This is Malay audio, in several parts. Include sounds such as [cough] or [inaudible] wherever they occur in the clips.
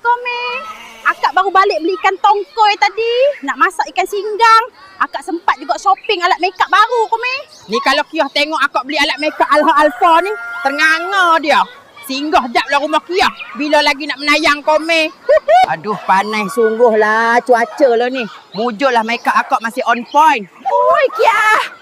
Kome. Akak baru balik beli ikan tongkoi tadi. Nak masak ikan singgang. Akak sempat juga shopping alat makeup baru, Kome. Ni kalau Kiah tengok akak beli alat makeup Alha Alfa ni, ternganga dia. Singgah jap lah rumah Kiah. Bila lagi nak menayang kome. Aduh, panas sungguh lah cuaca lah ni. Mujur lah makeup akak masih on point. Oi, Kia.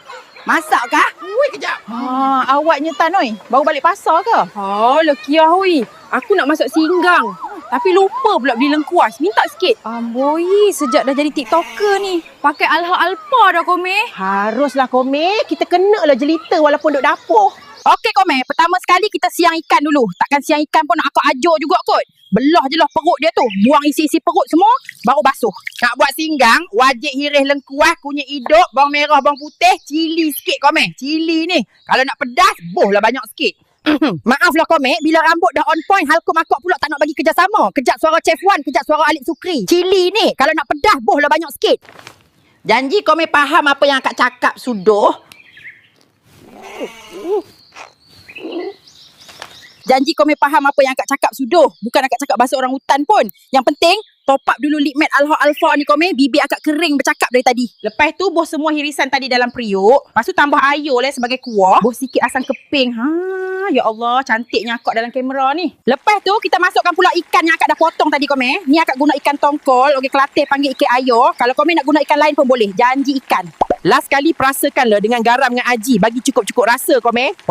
Masak kah? Ui, kejap. Ha, awaknya Tan oi, baru balik pasar ke? Ha, lekiah oi. Aku nak masak singgang. Tapi lupa pula beli lengkuas. Minta sikit. Amboi, sejak dah jadi TikToker ni. Pakai Alha Alpa dah kau meh. Haruslah kome. Kita kena lah jelita walaupun duduk dapur. Okey, Kome. Pertama sekali kita siang ikan dulu. Takkan siang ikan pun nak akak ajuk juga kot. Belah je lah perut dia tu. Buang isi-isi perut semua, baru basuh. Nak buat singgang, wajib hiris lengkuas, kunyit hidup, bawang merah, bawang putih, cili sikit kome. Cili ni. Kalau nak pedas, boh lah banyak sikit. [clears throat] Maaflah Komek, bila rambut dah on point, Halkum akak pula tak nak bagi kerjasama. Kejap suara Chef Wan, kejap suara Alik Sukri. Cili ni, kalau nak pedas, boh lah banyak sikit. Janji Komek faham apa yang akak cakap, sudoh. Janji kau faham apa yang akak cakap suduh. Bukan akak cakap bahasa orang hutan pun. Yang penting, top up dulu lip matte Alha Alpha ni kau Bibir akak kering bercakap dari tadi. Lepas tu, boh semua hirisan tadi dalam periuk. Lepas tu tambah air lah sebagai kuah. Boh sikit asam keping. Ha, ya Allah, cantiknya akak dalam kamera ni. Lepas tu, kita masukkan pula ikan yang akak dah potong tadi kau Ni akak guna ikan tongkol. Okey, Kelantan panggil ikan ayo. Kalau kau nak guna ikan lain pun boleh. Janji ikan. Last kali perasakanlah dengan garam dengan aji. Bagi cukup-cukup rasa, Komek.